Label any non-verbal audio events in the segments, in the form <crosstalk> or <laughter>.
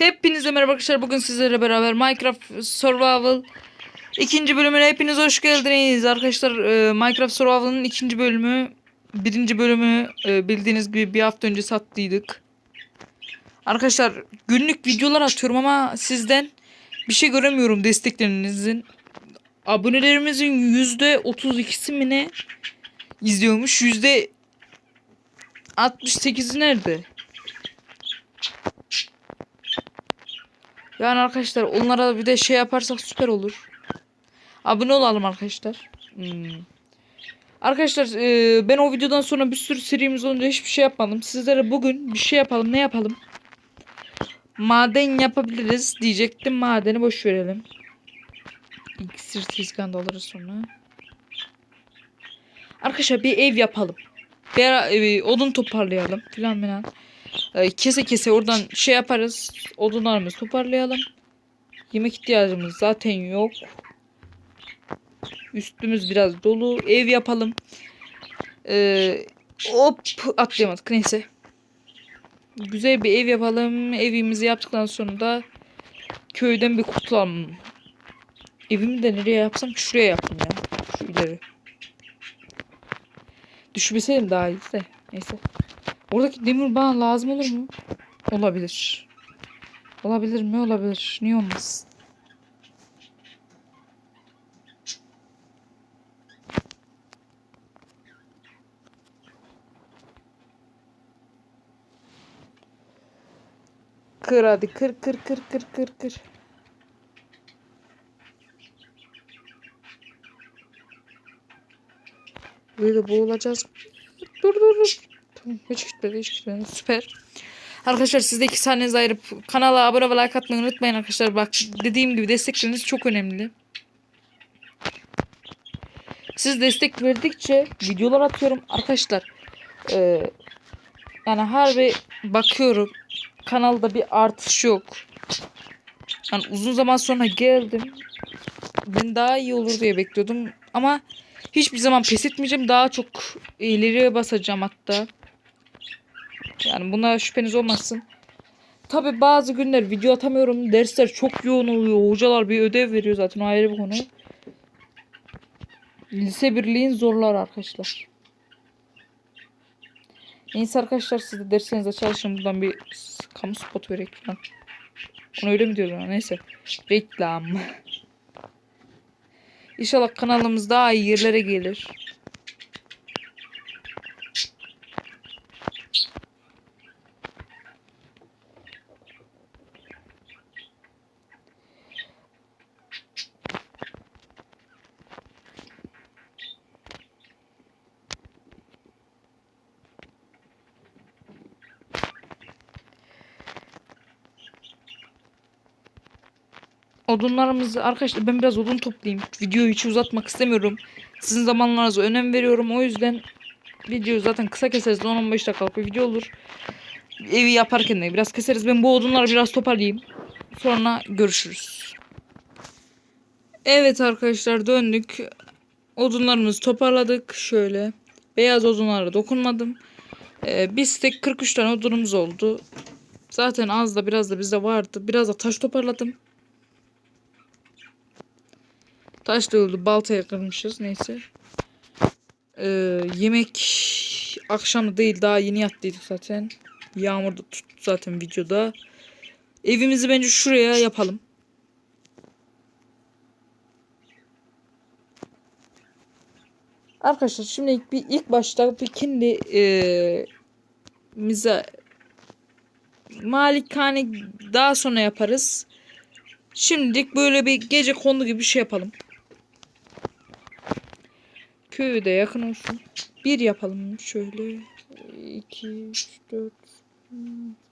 Hepinize merhaba arkadaşlar. Bugün sizlerle beraber Minecraft Survival ikinci bölümüne hepiniz hoş geldiniz. Arkadaşlar e, Minecraft Survival'ın ikinci bölümü birinci bölümü e, bildiğiniz gibi bir hafta önce sattıydık. Arkadaşlar günlük videolar atıyorum ama sizden bir şey göremiyorum desteklerinizin. Abonelerimizin yüzde 32'si mi ne izliyormuş? Yüzde 68'i nerede? Yani arkadaşlar onlara bir de şey yaparsak süper olur. Abone olalım arkadaşlar. Hmm. Arkadaşlar e, ben o videodan sonra bir sürü serimiz olunca hiçbir şey yapmadım. Sizlere bugün bir şey yapalım. Ne yapalım? Maden yapabiliriz diyecektim. Madeni boş verelim. İksir tizgahını da alırız sonra. Arkadaşlar bir ev yapalım. Bir e, odun toparlayalım filan filan. E, kese kese oradan şey yaparız. Odunlarımızı toparlayalım. Yemek ihtiyacımız zaten yok. Üstümüz biraz dolu. Ev yapalım. Ee, hop atlayamadık. Neyse. Güzel bir ev yapalım. Evimizi yaptıktan sonra da köyden bir kurtulalım. Evimi de nereye yapsam şuraya yaptım ya. Şu ileri. Düşmeseydim daha iyiydi de. Neyse. Oradaki demir bana lazım olur mu? Olabilir. Olabilir mi? Olabilir. Niye olmaz? Kır hadi kır kır kır kır kır kır. Böyle boğulacağız. Dur dur dur. Tamam hiç gitmedi hiç gitmedi. Süper. Arkadaşlar siz de iki saniyenizi ayırıp kanala abone ve like atmayı unutmayın arkadaşlar. Bak dediğim gibi destekleriniz çok önemli. Siz destek verdikçe videolar atıyorum arkadaşlar. Ee, yani harbi bakıyorum kanalda bir artış yok. Yani uzun zaman sonra geldim. Ben daha iyi olur diye bekliyordum ama hiçbir zaman pes etmeyeceğim. Daha çok ileriye basacağım hatta. Yani buna şüpheniz olmasın. Tabi bazı günler video atamıyorum. Dersler çok yoğun oluyor. Hocalar bir ödev veriyor zaten o ayrı bir konu. Lise birliğin zorlar arkadaşlar. Neyse arkadaşlar siz de derslerinize çalışın. Buradan bir kamu spot vererek falan. Onu öyle mi diyorum ya? Neyse. Reklam. İnşallah kanalımız daha iyi yerlere gelir. Odunlarımızı arkadaşlar ben biraz odun toplayayım. Videoyu hiç uzatmak istemiyorum. Sizin zamanlarınıza önem veriyorum. O yüzden videoyu zaten kısa keseriz. 10-15 dakikalık bir video olur. Evi yaparken de biraz keseriz. Ben bu odunları biraz toparlayayım. Sonra görüşürüz. Evet arkadaşlar döndük. Odunlarımızı toparladık. Şöyle. Beyaz odunlara dokunmadım. Ee, bir tek 43 tane odunumuz oldu. Zaten az da biraz da bizde vardı. Biraz da taş toparladım. Taş da öldü. Baltaya kırmışız. Neyse. Ee, yemek akşamı değil. Daha yeni yattıydık zaten. Yağmur da tuttu zaten videoda. Evimizi bence şuraya yapalım. Arkadaşlar şimdi ilk, bir, ilk başta bir kendi ee, mize malikane daha sonra yaparız. Şimdilik böyle bir gece kondu gibi bir şey yapalım. Köyü de yakın olsun. Bir yapalım şöyle. 2, 3, 4,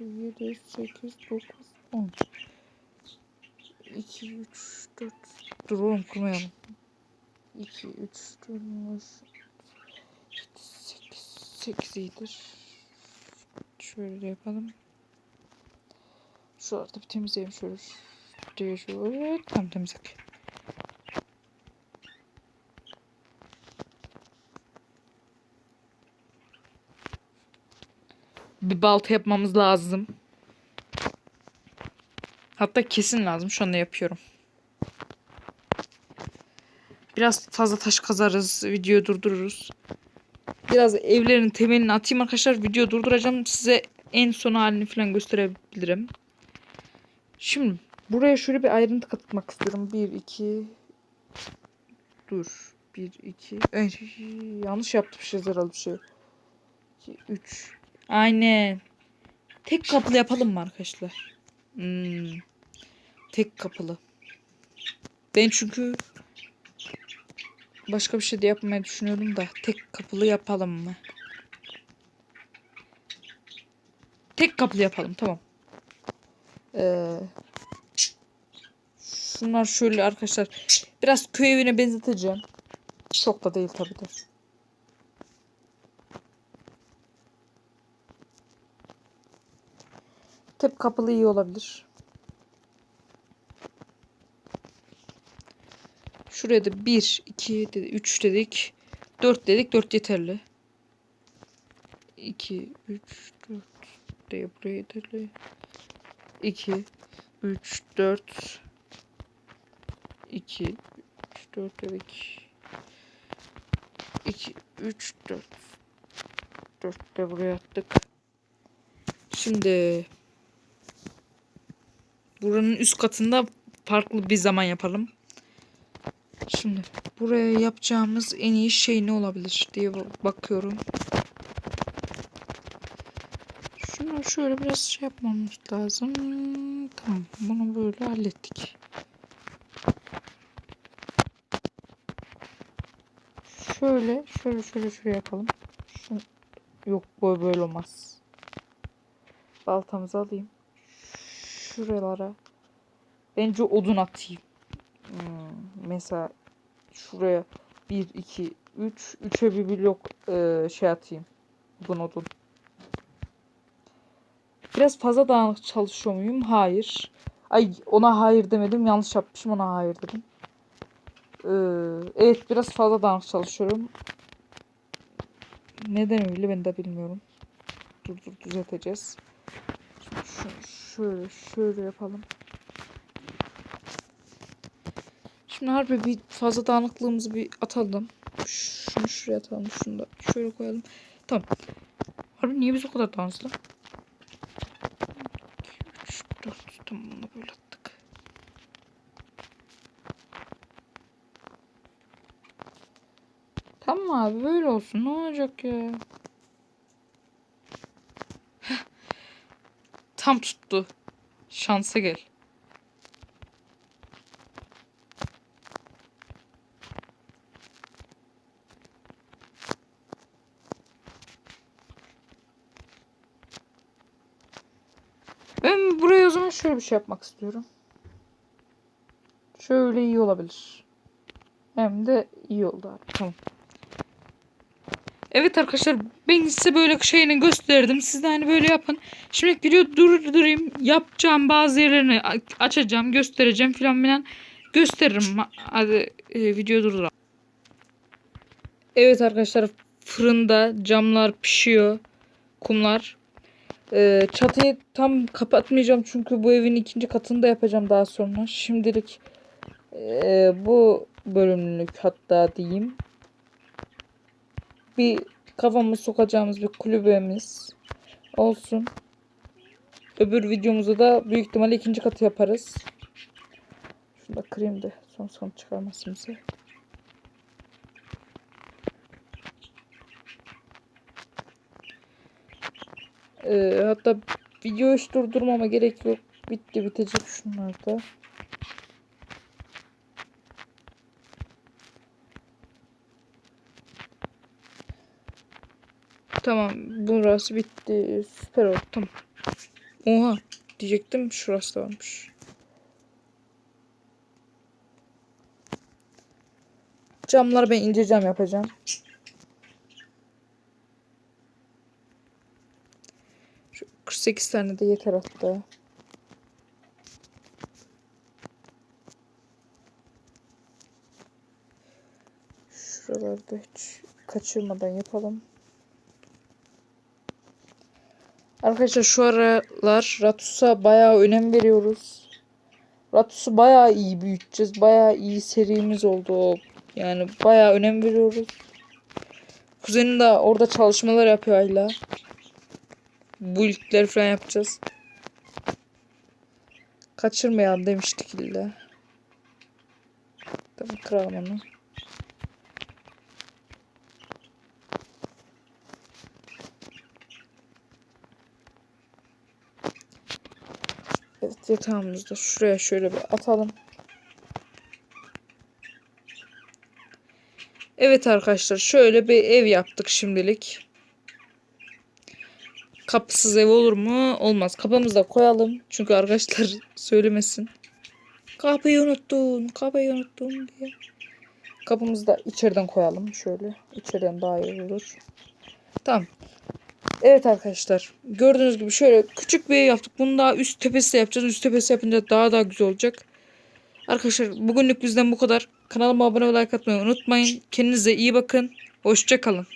7, 8, 9, 10. 2, 3, 4. Dur oğlum kurmayalım. 2, 3, 4, 5, 8, 8 iyidir. Şöyle yapalım. Şuralarda bir temizleyelim şöyle. Diye şöyle. Tam temizlik. Bir balta yapmamız lazım. Hatta kesin lazım. Şu anda yapıyorum. Biraz fazla taş kazarız. Videoyu durdururuz. Biraz evlerin temelini atayım arkadaşlar. Video durduracağım. Size en son halini falan gösterebilirim. Şimdi buraya şöyle bir ayrıntı katmak istiyorum. 1, 2 Dur. 1, 2 Ay, Yanlış yapmışız herhalde bir şey. 2, 3 Aynen. Tek kapılı yapalım mı arkadaşlar? Hmm. Tek kapılı. Ben çünkü başka bir şey de yapmayı düşünüyorum da tek kapılı yapalım mı? Tek kapılı yapalım tamam. Ee, şunlar şöyle arkadaşlar biraz köy evine benzeteceğim. Çok da değil tabii de. Tek kapılı iyi olabilir. Şuraya da 1, 2, 3 dedik. 4 dedik. 4 yeterli. 2, 3, 4 de buraya yeterli. 2, 3, 4 2, 3, 4 dedik. 2, 3, 4 4 de buraya attık. Şimdi buranın üst katında farklı bir zaman yapalım. Şimdi buraya yapacağımız en iyi şey ne olabilir diye ba- bakıyorum. Şunu şöyle biraz şey yapmamız lazım. Tamam bunu böyle hallettik. Şöyle şöyle şöyle şöyle yapalım. Şunu, yok böyle böyle olmaz. Baltamızı alayım. Şuralara. Bence odun atayım. Hmm, mesela şuraya 1, 2, 3. 3'e bir blok e, şey atayım. Odun odun. Biraz fazla dağınık çalışıyor muyum? Hayır. Ay ona hayır demedim. Yanlış yapmışım. Ona hayır dedim. Ee, evet biraz fazla dağınık çalışıyorum. Neden öyle ben de bilmiyorum. Dur dur düzelteceğiz. Şimdi şunu şöyle şöyle yapalım. Şimdi harbi bir fazla dağınıklığımızı bir atalım. Şunu şuraya atalım. Şunu da şöyle koyalım. Tamam. Harbi niye biz o kadar dağınız lan? 3, 4. Tamam bunu böyle attık. Tamam abi böyle olsun. Ne olacak ya? Tam tuttu. Şansa gel. Ben buraya o zaman şöyle bir şey yapmak istiyorum. Şöyle iyi olabilir. Hem de iyi oldu abi. Tamam. Evet arkadaşlar ben size böyle şeyini gösterdim. Siz de hani böyle yapın. Şimdi video durdurayım. Yapacağım bazı yerlerini açacağım, göstereceğim filan filan. Gösteririm. Hadi e, video durduralım. Evet arkadaşlar fırında camlar pişiyor. Kumlar. Ee, çatıyı tam kapatmayacağım çünkü bu evin ikinci katını da yapacağım daha sonra. Şimdilik ee, bu bölümlük hatta diyeyim. Bir kafamı sokacağımız bir kulübemiz olsun. Öbür videomuzda da büyük ihtimalle ikinci katı yaparız. Şunu da kırayım da son son çıkarmasın bize. Ee, hatta video hiç durdurmama gerek yok. Bitti bitecek şunlar da. Tamam burası bitti. Süper oldu tamam. Oha diyecektim şurası da varmış. Camları ben ince cam yapacağım. Şu 48 tane de yeter hatta. Şuralarda hiç kaçırmadan yapalım. Arkadaşlar şu aralar Ratus'a bayağı önem veriyoruz. Ratus'u bayağı iyi büyüteceğiz. Bayağı iyi serimiz oldu. Yani bayağı önem veriyoruz. Kuzenim de orada çalışmalar yapıyor hala. Bu ilkleri falan yapacağız. Kaçırmayalım demiştik illa. Tamam kıralım onu. Evet yatağımızı da şuraya şöyle bir atalım. Evet arkadaşlar şöyle bir ev yaptık şimdilik. Kapısız ev olur mu? Olmaz. Kapımızı da koyalım. Çünkü arkadaşlar <laughs> söylemesin. Kapıyı unuttun, kapıyı unuttun diye. Kapımızı da içeriden koyalım. Şöyle. İçeriden daha iyi olur. Tamam. Evet arkadaşlar. Gördüğünüz gibi şöyle küçük bir yaptık. Bunu daha üst tepesi yapacağız. Üst tepesi yapınca daha daha güzel olacak. Arkadaşlar bugünlük bizden bu kadar. Kanalıma abone ve like atmayı unutmayın. Kendinize iyi bakın. Hoşçakalın.